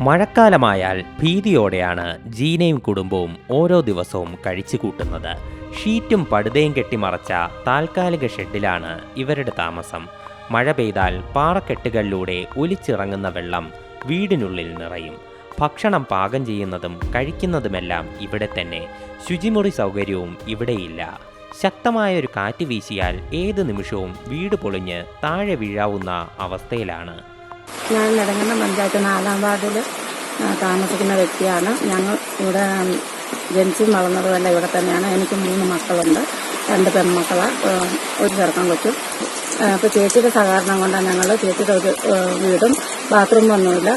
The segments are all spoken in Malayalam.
മഴക്കാലമായാൽ ഭീതിയോടെയാണ് ജീനയും കുടുംബവും ഓരോ ദിവസവും കഴിച്ചു കൂട്ടുന്നത്. ഷീറ്റും പടുതയും കെട്ടിമറച്ച താൽക്കാലിക ഷെഡിലാണ് ഇവരുടെ താമസം. മഴ പെയ്താൽ പാറക്കെട്ടുകളിലൂടെ ഒലിച്ചിറങ്ങുന്ന വെള്ളം വീടിനുള്ളിൽ നിറയും. ഭക്ഷണം പാകം ചെയ്യുന്നതും കഴിക്കുന്നതുമെല്ലാം ഇവിടെ തന്നെ. ശുചിമുറി സൗകര്യവും ഇവിടെയില്ല. ശക്തമായ ഒരു കാറ്റ് വീശിയാൽ ഏത് നിമിഷവും വീട് പൊളിഞ്ഞ് താഴെ വീഴാവുന്ന അവസ്ഥയിലാണ് ഞാൻ നെടുങ്കണ്ടം പഞ്ചായത്ത് നാലാം വാർഡിൽ താമസിക്കുന്ന വ്യക്തിയാണ്. ഞങ്ങൾ ഇവിടെ ജനിച്ചും വളർന്നതുമല്ല ഇവിടെ തന്നെയാണ്. എനിക്ക് മൂന്ന് മക്കളുണ്ട്. രണ്ട് പെൺമക്കളാണ് ഒരു ചെറുക്കം കൊച്ചും. അപ്പോൾ ചേച്ചിയുടെ സഹകരണം കൊണ്ടാണ് ഞങ്ങൾ ചേച്ചിയുടെ ഒരു വീടും ബാത്റൂം ഒന്നുമില്ല.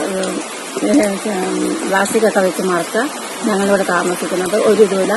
പ്ലാസ്റ്റിക്കൊക്കെ വെച്ച് മറക്കുക ഞങ്ങളിവിടെ താമസിക്കുന്നത്. ഒരു ഇതുമില്ല.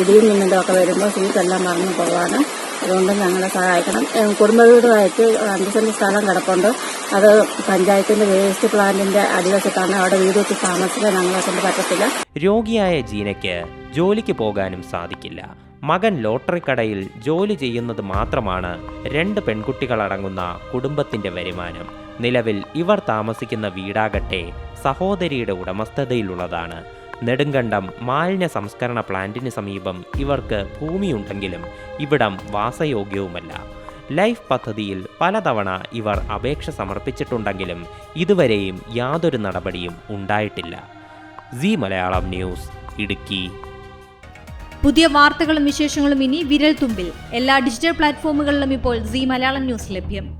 ഇടിയും മിന്നലും ഒക്കെ വരുമ്പോൾ സീറ്റെല്ലാം മറന്നു പോകാനും അതുകൊണ്ട് ഞങ്ങളെ സഹായിക്കണം. കുടുംബ വീടുമായിട്ട് അഞ്ച് സെന്റ് സ്ഥലം കിടപ്പുണ്ട്. അത് പഞ്ചായത്തിന്റെ വേസ്റ്റ് പ്ലാന്റിന്റെ അടിവശത്താണ് അവിടെ വീട് വെച്ച് താമസിക്കാൻ ഞങ്ങളെ കൊണ്ട് പറ്റത്തില്ല. രോഗിയായ ജീനയ്ക്ക് ജോലിക്ക് പോകാനും സാധിക്കില്ല. മകൻ ലോട്ടറി കടയിൽ ജോലി ചെയ്യുന്നത് മാത്രമാണ് രണ്ട് പെൺകുട്ടികളടങ്ങുന്ന കുടുംബത്തിന്റെ വരുമാനം. നിലവിൽ ഇവർ താമസിക്കുന്ന വീടാകട്ടെ സഹോദരിയുടെ ഉടമസ്ഥതയിലുള്ളതാണ്. നെടുങ്കണ്ടം മാലിന്യ സംസ്കരണ പ്ലാന്റിന് സമീപം ഇവർക്ക് ഭൂമിയുണ്ടെങ്കിലും ഇവിടം വാസയോഗ്യവുമല്ല. ലൈഫ് പദ്ധതിയിൽ പലതവണ ഇവർ അപേക്ഷ സമർപ്പിച്ചിട്ടുണ്ടെങ്കിലും ഇതുവരെയും യാതൊരു നടപടിയും ഉണ്ടായിട്ടില്ല. C Malayalam news Idukki. പുതിയ വാർത്തകളും വിശേഷങ്ങളും ഇനി വിരൽ തുമ്പിൽ എല്ലാ ഡിജിറ്റൽ പ്ലാറ്റ്ഫോമുകളിലും ഇപ്പോൾ സി മലയാളം ന്യൂസ് ലഭ്യം.